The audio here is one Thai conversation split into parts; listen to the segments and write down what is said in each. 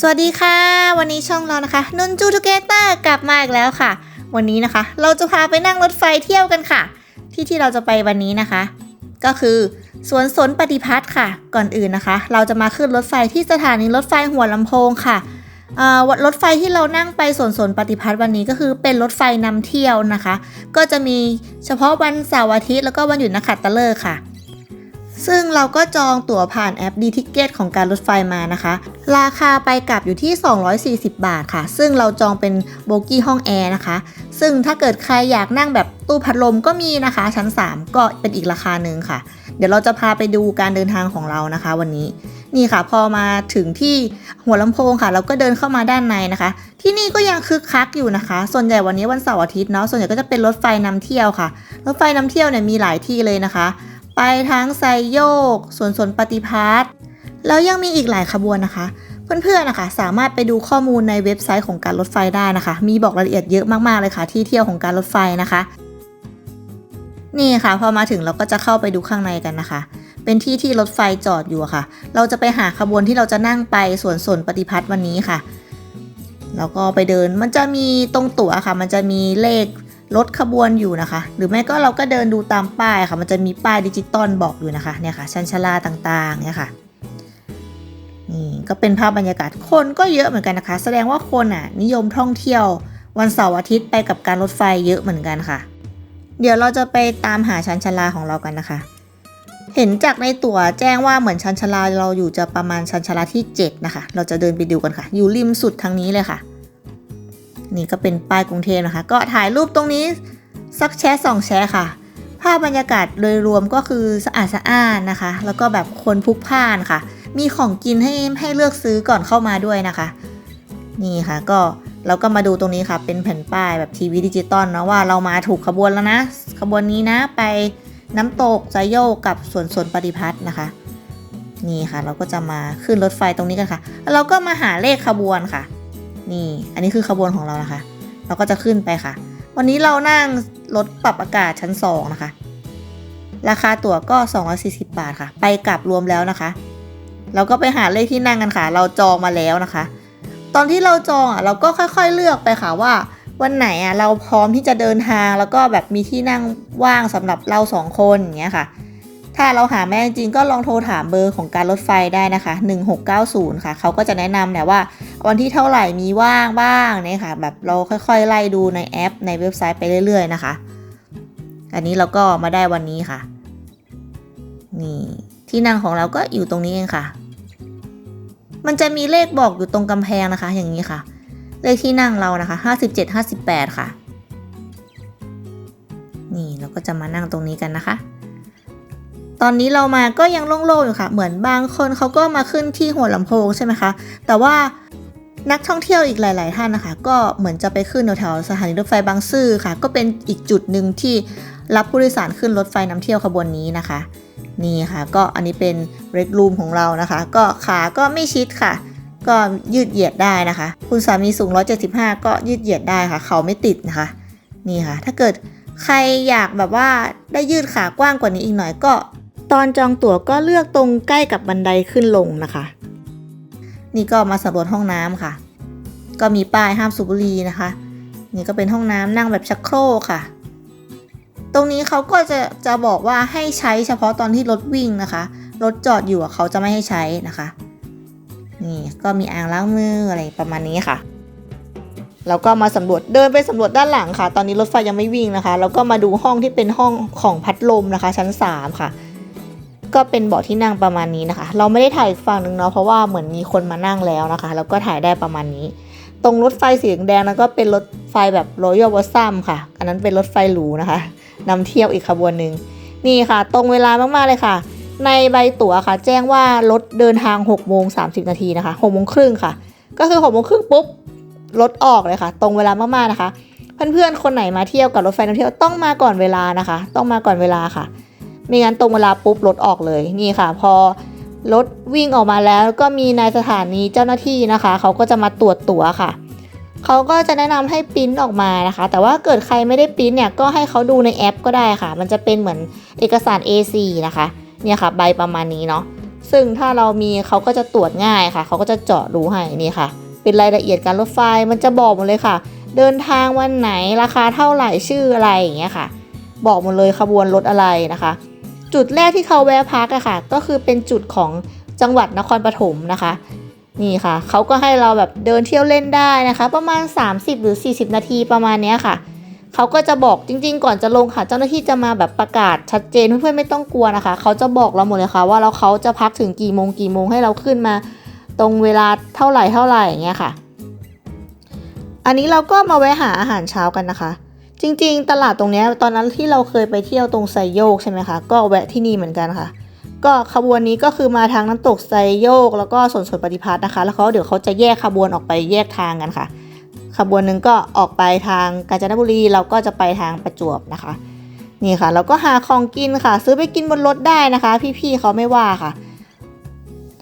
สวัสดีค่ะ วันนี้ช่องเรานะคะนุนจูทูเกเตอร์กลับมาอีกแล้วค่ะ วันนี้นะคะ เราจะพาไปนั่งรถไฟเที่ยวกันค่ะ ที่ที่เราจะไปวันนี้นะคะ ก็คือสวนสนปฏิพัฒน์ค่ะ ก่อนอื่นนะคะ เราจะมาขึ้นรถไฟที่สถานีรถไฟหัวลำโพงค่ะรถไฟที่เรานั่งไปสวนสนปฏิพัฒน์วันนี้ก็คือเป็นรถไฟนำเที่ยวนะคะ ก็จะมีเฉพาะวันเสาร์อาทิตย์แล้วก็วันหยุดนักขัตฤกษ์ค่ะ ซึ่งเราก็จองตั๋วผ่านแอป d t i c k e t ของการรถไฟมานะคะ ราคาไปกลับอยู่ที่ 240 บาทค่ะ ซึ่งเราจองเป็นโบกี้ห้องแอร์นะคะ ซึ่งถ้าเกิดใครอยากนั่งแบบตู้พัดลมก็มีนะคะ ชั้น 3 ก็เป็นอีกราคาหนึ่งค่ะ เดี๋ยวเราจะพาไปดูการเดินทางของเรานะคะ วันนี้นี่ค่ะ พอมาถึงที่หัวลำโพงค่ะ เราก็เดินเข้ามาด้านในนะคะ ที่นี่ก็ยังคึกคักอยู่นะคะ ส่วนใหญ่วันนี้วันเสาร์อาทิตย์เนาะส่วนใหญ่ก็จะเป็นรถไฟนำเที่ยวค่ะ รถไฟนำเที่ยวเนี่ยมีหลายที่เลยนะคะ ไปทั้งไซโยกสวนสนปฏิพัฒน์แล้วยังมีอีกหลายขบวนนะคะ เพื่อนๆนะคะ สามารถไปดูข้อมูลในเว็บไซต์ของการรถไฟได้นะคะ มีบอกรายละเอียดเยอะมากๆเลยค่ะ ที่เที่ยวของการรถไฟนะคะ นี่ค่ะ พอมาถึงเราก็จะเข้าไปดูข้างในกันนะคะ เป็นที่ที่รถไฟจอดอยู่ค่ะ เราจะไปหาขบวนที่เราจะนั่งไปสวนสนปฏิพัฒน์วันนี้ค่ะแล้วก็ไปเดินมันจะมีตรงตั๋วค่ะ มันจะมีเลข รถขบวนอยู่นะคะ หรือไม่ก็เราก็เดินดูตามป้ายค่ะ มันจะมีป้ายดิจิตอลบอกอยู่นะคะเนี่ยค่ะชันชลาต่างๆเนี่ยค่ะนี่ก็เป็นภาพบรรยากาศคนก็เยอะเหมือนกันนะคะ แสดงว่าคนอะนิยมท่องเที่ยววันเสาร์อาทิตย์ไปกับการรถไฟเยอะเหมือนกันค่ะ เดี๋ยวเราจะไปตามหาชันชลาของเรากันนะคะ เห็นจากในตั๋วแจ้งว่าเหมือนชันชลาเราอยู่จะประมาณชันชลาที่ 7 นะคะ เราจะเดินไปดูกันค่ะ อยู่ริมสุดทางนี้เลยค่ะ นี่ก็เป็นป้ายกรุงเทพนะคะ ก็ถ่ายรูปตรงนี้สักแชะสองแชะค่ะ ภาพบรรยากาศโดยรวมก็คือสะอาดสะอ้านนะคะ แล้วก็แบบคนพลุกพล่านค่ะ มีของกินให้ให้เลือกซื้อก่อนเข้ามาด้วยนะคะ นี่ค่ะก็เราก็มาดูตรงนี้ค่ะ เป็นแผ่นป้ายแบบทีวีดิจิตอลนะว่าเรามาถูกขบวนแล้วนะ ขบวนนี้นะไปน้ำตกไซโยกกับสวนสวนปฏิพัฒน์นะคะนี่ค่ะ เราก็จะมาขึ้นรถไฟตรงนี้กันค่ะ แล้วเราก็มาหาเลขขบวนค่ะ นี่ อันนี้คือขบวนของเรานะคะ เราก็จะขึ้นไปค่ะ วันนี้เรานั่งรถปรับอากาศชั้น 2 นะคะ ราคาตั๋วก็ 240 บาทค่ะ ไปกลับรวมแล้วนะคะ เราก็ไปหาเลขที่นั่งกันค่ะ เราจองมาแล้วนะคะ ตอนที่เราจองอะเราก็ค่อยๆเลือกไปค่ะว่า วันไหนอะเราพร้อมที่จะเดินทางแล้วก็แบบมีที่นั่งว่างสำหรับเราสองคนอย่างเงี้ยค่ะ ถ้าเราหาไม่ได้จริงก็ลองโทรถามเบอร์ของการรถไฟได้นะคะ 1690 ค่ะ เขาก็จะแนะนำแหละว่า วันที่เท่าไหร่มีว่างบ้างเนี่ยค่ะแบบเราค่อยๆ ไล่ดูในแอป ในเว็บไซต์ไปเรื่อย ๆ นะคะ อันนี้เราก็มาได้วันนี้ค่ะ นี่ที่นั่งของเราก็อยู่ตรงนี้เองค่ะ มันจะมีเลขบอกอยู่ตรงกำแพงนะคะ อย่างนี้ค่ะ เลขที่นั่งเรานะคะ57 58 ค่ะนี่เราก็จะมานั่งตรงนี้กันนะคะ ตอนนี้เรามาก็ยังโล่งๆอยู่ค่ะ เหมือนบางคนเขาก็มาขึ้นที่หัวลำโพงใช่ไหมคะ แต่ว่า นักท่องเที่ยวอีกหลาย ๆ ท่านนะคะ ก็เหมือนจะไปขึ้นแถวๆสถานีรถไฟบางซื่อค่ะ ก็เป็นอีกจุดหนึ่งที่รับผู้โดยสารขึ้นรถไฟนำเที่ยวขบวนนี้นะคะ นี่ค่ะ ก็อันนี้เป็นเรดรูมของเรานะคะ ก็ขาก็ไม่ชิดค่ะ ก็ยืดเหยียดได้นะคะ คุณสามีสูง 175 ก็ยืดเหยียดได้ค่ะ เขาไม่ติดนะคะ นี่ค่ะ ถ้าเกิดใครอยากแบบว่าได้ยืดขากว้างกว่านี้อีกหน่อยก็ ตอนจองตั๋วก็เลือกตรงใกล้กับบันไดขึ้นลงนะคะ นี่ก็มาสำรวจห้องน้ำค่ะ ก็มีป้ายห้ามสูบบุหรี่นะคะ นี่ก็เป็นห้องน้ำนั่งแบบชักโครกค่ะ ตรงนี้เขาก็จะจะบอกว่าให้ใช้เฉพาะตอนที่รถวิ่งนะคะ รถจอดอยู่เขาจะไม่ให้ใช้นะคะ นี่ก็มีอ่างล้างมืออะไรประมาณนี้ค่ะแล้วก็มาสำรวจเดินไปสำรวจด้านหลังค่ะ ตอนนี้รถไฟยังไม่วิ่งนะคะ แล้วก็มาดูห้องที่เป็นห้องของพัดลมนะคะ ชั้น 3 ค่ะ ก็เป็นเบาะที่นั่งประมาณนี้นะคะ เราไม่ได้ถ่ายอีกฝั่งหนึ่งเนาะเพราะว่าเหมือนมีคนมานั่งแล้วนะคะ แล้วก็ถ่ายได้ประมาณนี้ ตรงรถไฟสีแดงนั้นก็เป็นรถไฟแบบ Royal w a s s a m ค่ะ อันนั้นเป็นรถไฟหรูนะคะนำเที่ยวอีกขบวนหนึ่งนี่ค่ะ ตรงเวลามากๆเลยค่ะ ในใบตั๋วค่ะ แจ้งว่ารถเดินทาง6โมง30 นาทีนะคะ6โมงครึ่งค่ะ ก็คือ6โมงครึ่งปุ๊บรถออกเลยค่ะ ตรงเวลามากๆนะคะ เพื่อนๆคนไหนมาเที่ยวกับรถไฟนำเที่ยวต้องมาก่อนเวลานะคะ ต้องมาก่อนเวลาค่ะ ไม่งั้นตรงเวลาปุ๊บรถออกเลยนี่ค่ะ พอรถวิ่งออกมาแล้วก็มีนายสถานีเจ้าหน้าที่นะคะ เขาก็จะมาตรวจตั๋วค่ะ เขาก็จะแนะนำให้ปริ้นออกมานะคะ แต่ว่าเกิดใครไม่ได้ปริ้นเนี่ย ก็ให้เขาดูในแอปก็ได้ค่ะ มันจะเป็นเหมือนเอกสาร A4 นะคะ เนี่ยค่ะ ใบประมาณนี้เนาะ ซึ่งถ้าเรามีเขาก็จะตรวจง่ายค่ะ เขาก็จะเจาะรูให้นี่ค่ะ เป็นรายละเอียดการรถไฟ มันจะบอกหมดเลยค่ะ เดินทางวันไหน ราคาเท่าไหร่ ชื่ออะไรอย่างเงี้ยค่ะ บอกหมดเลยขบวนรถอะไรนะคะ จุดแรกที่เขาแวะพักอะค่ะ ก็คือเป็นจุดของจังหวัดนครปฐมนะคะ นี่ค่ะ เขาก็ให้เราแบบเดินเที่ยวเล่นได้นะคะ ประมาณ 30 หรือ 40 นาทีประมาณเนี้ยค่ะ เขาก็จะบอกจริง ๆ ก่อนจะลงค่ะ เจ้าหน้าที่จะมาแบบประกาศชัดเจนเพื่อนๆไม่ต้องกลัวนะคะ เขาจะบอกเราหมดเลยค่ะ ว่าเราเขาจะพักถึงกี่โมงกี่โมงให้เราขึ้นมา ตรงเวลาเท่าไหร่เท่าไหร่อย่างเงี้ยค่ะ อันนี้เราก็มาแวะหาอาหารเช้ากันนะคะ จริงๆ ตลาดตรงนี้ตอนนั้นที่เราเคยไปเที่ยวตรงไซโยกใช่ไหมคะ ก็แวะที่นี่เหมือนกันค่ะ ก็ขบวนนี้ก็คือมาทางน้ำตกไซโยก แล้วก็สวนสวนปฏิพัฒน์นะคะ แล้วเขาเดี๋ยวเขาจะแยกขบวนออกไปแยกทางกันค่ะ ขบวนหนึ่งก็ออกไปทางกาญจนบุรีเราก็จะไปทางประจวบนะคะ นี่ค่ะเราก็หาของกินค่ะ ซื้อไปกินบนรถได้นะคะ พี่ๆเขาไม่ว่าค่ะ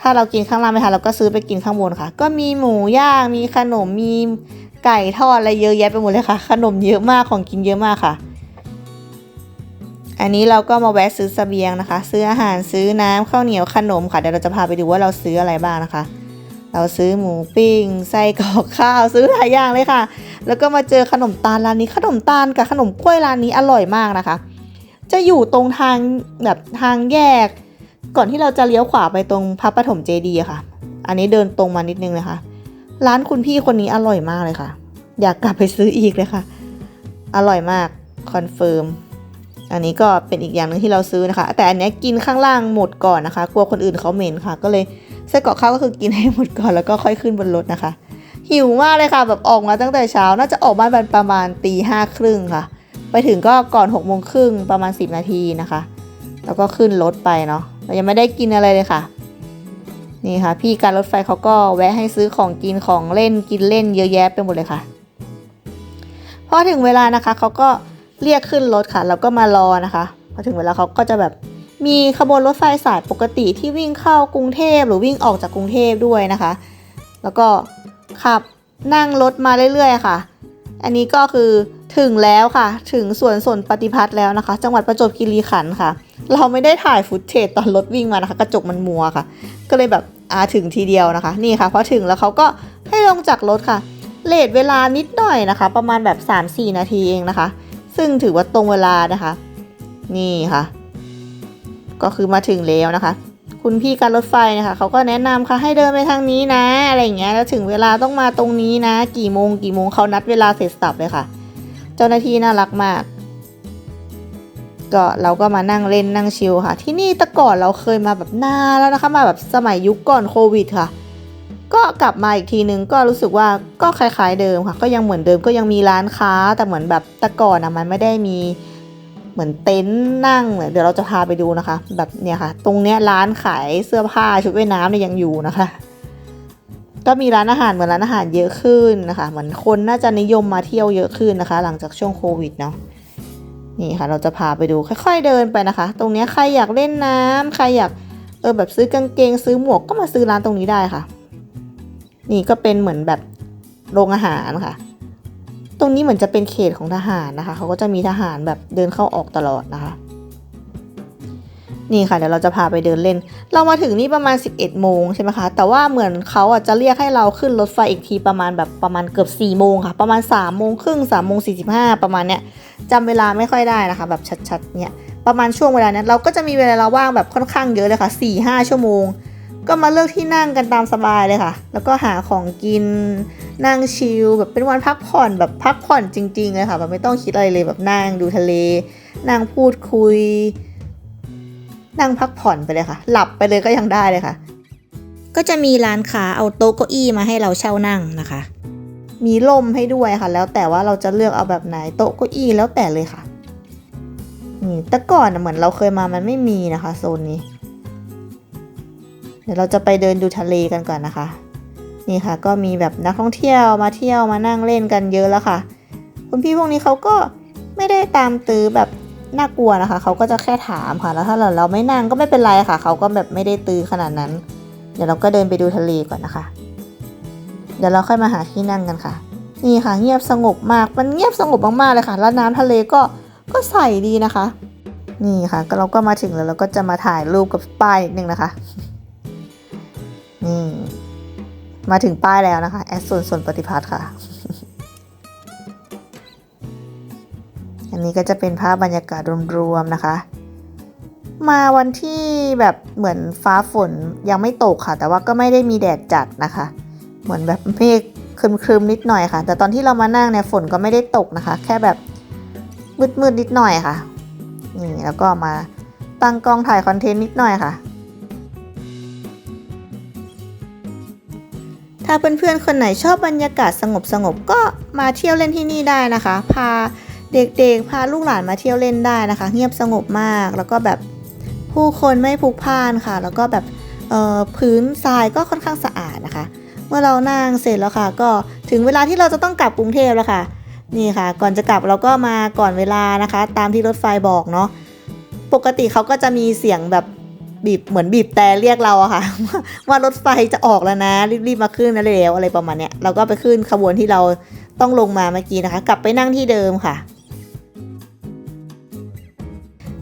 ถ้าเรากินข้างล่างไม่ทันเราก็ซื้อไปกินข้างบนค่ะ ก็มีหมูย่างมีขนมมี ไก่ทอดอะไรเยอะแยะไปหมดเลยค่ะ ขนมเยอะมากของกินเยอะมากค่ะ อันนี้เราก็มาแวะซื้อเสบียงนะคะ ซื้ออาหารซื้อน้ำข้าวเหนียวขนมค่ะเดี๋ยวเราจะพาไปดูว่าเราซื้ออะไรบ้างนะคะ เราซื้อหมูปิ้งไส้กรอกข้าวซื้อหลายอย่างเลยค่ะ แล้วก็มาเจอขนมตาลร้านนี้ขนมตาลกับขนมกล้วยร้านนี้อร่อยมากนะคะ จะอยู่ตรงทางแบบทางแยก ก่อนที่เราจะเลี้ยวขวาไปตรงพระปฐมเจดีย์ค่ะ อันนี้เดินตรงมานิดนึงเลยค่ะ ร้านคุณพี่คนนี้อร่อยมากเลยค่ะ อยากกลับไปซื้ออีกเลยค่ะ อร่อยมากคอนเฟิร์มอันนี้ก็เป็นอีกอย่างหนึ่งที่เราซื้อนะคะ แต่อันนี้กินข้างล่างหมดก่อนนะคะ กลัวคนอื่นเขาเหม็นค่ะ ก็เลยไส้กรอกข้าวก็คือกินให้หมดก่อนแล้วก็ค่อยขึ้นบนรถนะคะ หิวมากเลยค่ะ แบบออกมาตั้งแต่เช้า น่าจะออกบ้านประมาณตีห้าครึ่งค่ะ ไปถึงก็ก่อนหกโมงครึ่งประมาณ 10 นาทีนะคะ แล้วก็ขึ้นรถไปเนาะเรายังไม่ได้กินอะไรเลยค่ะ นี่ค่ะ พี่การรถไฟเขาก็แวะให้ซื้อของกินของเล่นกินเล่นเยอะแยะไปหมดเลยค่ะ พอถึงเวลานะคะเขาก็เรียกขึ้นรถค่ะ แล้วก็มารอนะคะพอถึงเวลาเขาก็จะแบบมีขบวนรถไฟสายปกติที่วิ่งเข้ากรุงเทพหรือวิ่งออกจากกรุงเทพด้วยนะคะ แล้วก็ขับนั่งรถมาเรื่อยๆค่ะ อันนี้ก็คือถึงแล้วค่ะ ถึงสวนสนปฏิพัฒน์แล้วนะคะ จังหวัดประจวบคีรีขันธ์ค่ะ เราไม่ได้ถ่ายฟุตเทจตอนรถวิ่งมานะคะ กระจกมันมัวค่ะ ก็เลยแบบอาถึงทีเดียวนะคะ นี่ค่ะพอถึงแล้วเขาก็ให้ลงจากรถค่ะเลทเวลานิดหน่อยนะคะ ประมาณแบบ 3-4 นาทีเองนะคะ ซึ่งถือว่าตรงเวลานะคะ นี่ค่ะ ก็คือมาถึงแล้วนะคะ คุณพี่การรถไฟนะคะเขาก็แนะนำค่ะให้เดินไปทางนี้นะอะไรอย่างเงี้ยแล้วถึงเวลาต้องมาตรงนี้นะ กี่โมงกี่โมงเขานัดเวลาเสร็จสับเลยค่ะ เจ้าหน้าที่น่ารักมาก ก็เราก็มานั่งเล่นนั่งชิลค่ะ ที่นี่แต่ก่อนเราเคยมาแบบนานแล้วนะคะ มาแบบสมัยยุคก่อนโควิดค่ะ ก็กลับมาอีกทีนึงก็รู้สึกว่าก็คล้ายๆเดิมค่ะ ก็ยังเหมือนเดิมก็ยังมีร้านค้าแต่เหมือนแบบแต่ก่อนอะมันไม่ได้มี เหมือนเต็นท์นั่งเดี๋ยวเราจะพาไปดูนะคะ แบบเนี่ยค่ะ ตรงเนี้ยร้านขายเสื้อผ้าชุดว่ายน้ำเนี่ยยังอยู่นะคะ ก็มีร้านอาหารเหมือนร้านอาหารเยอะขึ้นนะคะเหมือนคนน่าจะนิยมมาเที่ยวเยอะขึ้นนะคะ หลังจากช่วงโควิดเนาะนี่ค่ะ เราจะพาไปดูค่อย ๆเดินไปนะคะ ตรงเนี้ยใครอยากเล่นน้ำใครอยากเออแบบซื้อกางเกงซื้อหมวกก็มาซื้อร้านตรงนี้ได้ค่ะ นี่ก็เป็นเหมือนแบบโรงอาหารค่ะ รงนี้เหมือนจะเป็นเขตของทหารนะคะ เขาก็จะมีทหารแบบเดินเข้าออกตลอดนะคะ นี่ค่ะเดี๋ยวเราจะพาไปเดินเล่น เรามาถึงนี่ประมาณ 11 โมงใช่ไหมคะ แต่ว่าเหมือนเขาอะจะเรียกให้เราขึ้นรถไฟอีกทีประมาณแบบประมาณเกือบ 4 โมงค่ะ ประมาณ 3 โมงครึ่ง3โมง45 ประมาณเนี้ยจำเวลาไม่ค่อยได้นะคะ แบบชัดๆ เนี่ยประมาณช่วงเวลาเนี้ยเราก็จะมีเวลาเราว่างแบบค่อนข้างเยอะเลยค่ะ4-5 ชั่วโมง ก็มาเลือกที่นั่งกันตามสบายเลยค่ะ แล้วก็หาของกินนั่งชิลแบบเป็นวันพักผ่อนแบบพักผ่อนจริงๆเลยค่ะแบบไม่ต้องคิดอะไรเลยแบบนั่งดูทะเล นั่งพูดคุย นั่งพักผ่อนไปเลยค่ะ หลับไปเลยก็ยังได้เลยค่ะ ก็จะมีร้านค้าเอาโต๊ะเก้าอี้มาให้เราเช่านั่งนะคะ มีล่มให้ด้วยค่ะ แล้วแต่ว่าเราจะเลือกเอาแบบไหนโต๊ะเก้าอี้แล้วแต่เลยค่ะนี่แต่ก่อนเหมือนเราเคยมามันไม่มีนะคะโซนนี้ เดี๋ยวเราจะไปเดินดูทะเลกันก่อนนะคะ นี่ค่ะ ก็มีแบบนักท่องเที่ยวมาเที่ยวมานั่งเล่นกันเยอะแล้วค่ะ คุณพี่พวกนี้เขาก็ไม่ได้ตามตื้อแบบน่ากลัวนะคะเขาก็จะแค่ถามค่ะ แล้วถ้าเราเราไม่นั่งก็ไม่เป็นไรค่ะ เขาก็แบบไม่ได้ตื้อขนาดนั้น เดี๋ยวเราก็เดินไปดูทะเลก่อนนะคะ เดี๋ยวเราค่อยมาหาที่นั่งกันค่ะ นี่ค่ะ เงียบสงบมาก มันเงียบสงบมากๆเลยค่ะ แล้วน้ำทะเลก็ก็ใสดีนะคะ นี่ค่ะก็เราก็มาถึงแล้วเราก็จะมาถ่ายรูปกับป้ายนิดนึงนะคะ นี่ มาถึงป้ายแล้วนะคะ แอดส่วนส่วนปฏิพัฒน์ค่ะ อันนี้ก็จะเป็นภาพบรรยากาศรวมๆนะคะ มาวันที่แบบเหมือนฟ้าฝนยังไม่ตกค่ะ แต่ว่าก็ไม่ได้มีแดดจัดนะคะ เหมือนแบบเมฆครึมๆนิดหน่อยค่ะ แต่ตอนที่เรามานั่งเนี่ยฝนก็ไม่ได้ตกนะคะ แค่แบบมืดๆนิดหน่อยค่ะนี่แล้วก็มาตั้งกล้องถ่ายคอนเทนต์นิดหน่อยค่ะ ถ้าเพื่อนๆ คนไหนชอบบรรยากาศสงบๆ ก็มาเที่ยวเล่นที่นี่ได้นะคะ พาเด็กๆ พาลูกหลานมาเที่ยวเล่นได้นะคะ เงียบสงบมาก แล้วก็แบบผู้คนไม่พลุกพล่านค่ะ แล้วก็แบบเอ่อพื้นทรายก็ค่อนข้างสะอาดนะคะ เมื่อเรานั่งเสร็จแล้วค่ะ ก็ถึงเวลาที่เราจะต้องกลับกรุงเทพแล้วค่ะ นี่ค่ะ ก่อนจะกลับเราก็มาก่อนเวลานะคะ ตามที่รถไฟบอกเนาะ ปกติเขาก็จะมีเสียงแบบ บีบเหมือนบีบแต่เรียกเราอะค่ะ ว่ารถไฟจะออกแล้วนะ รีบๆมาขึ้นนะเร็วอะไรประมาณเนี้ยเราก็ไปขึ้นขบวนที่เราต้องลงมาเมื่อกี้นะคะ กลับไปนั่งที่เดิมค่ะ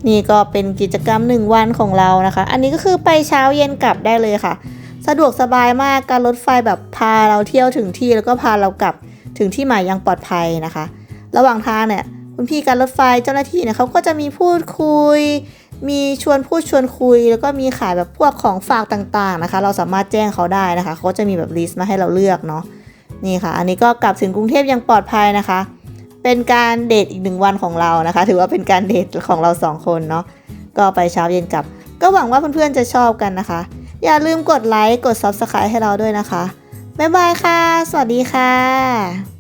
นี่ก็เป็นกิจกรรมหนึ่งวันของเรานะคะ อันนี้ก็คือไปเช้าเย็นกลับได้เลยค่ะ สะดวกสบายมากการรถไฟแบบพาเราเที่ยวถึงที่แล้วก็พาเรากลับถึงที่หมายอยังปลอดภัยนะคะ ระหว่างทางเนี่ยคุณพี่การรถไฟเจ้าหน้าที่เนี่ยเขาก็จะมีพูดคุย มีชวนพูดชวนคุย แล้วก็มีขายแบบพวกของฝากต่างๆนะคะ เราสามารถแจ้งเขาได้นะคะเขาจะมีแบบลิสต์มาให้เราเลือกเนาะนี่ค่ะ อันนี้ก็กลับถึงกรุงเทพยังปลอดภัยนะคะ เป็นการเดทอีกหนึ่งวันของเรานะคะ ถือว่าเป็นการเดทของเราสองคนเนาะก็ไปเช้าเย็นกลับ ก็หวังว่าเพื่อนๆจะชอบกันนะคะ อย่าลืมกดไลค์กด Subscribe ให้เราด้วยนะคะบ๊ายบายค่ะ สวัสดีค่ะ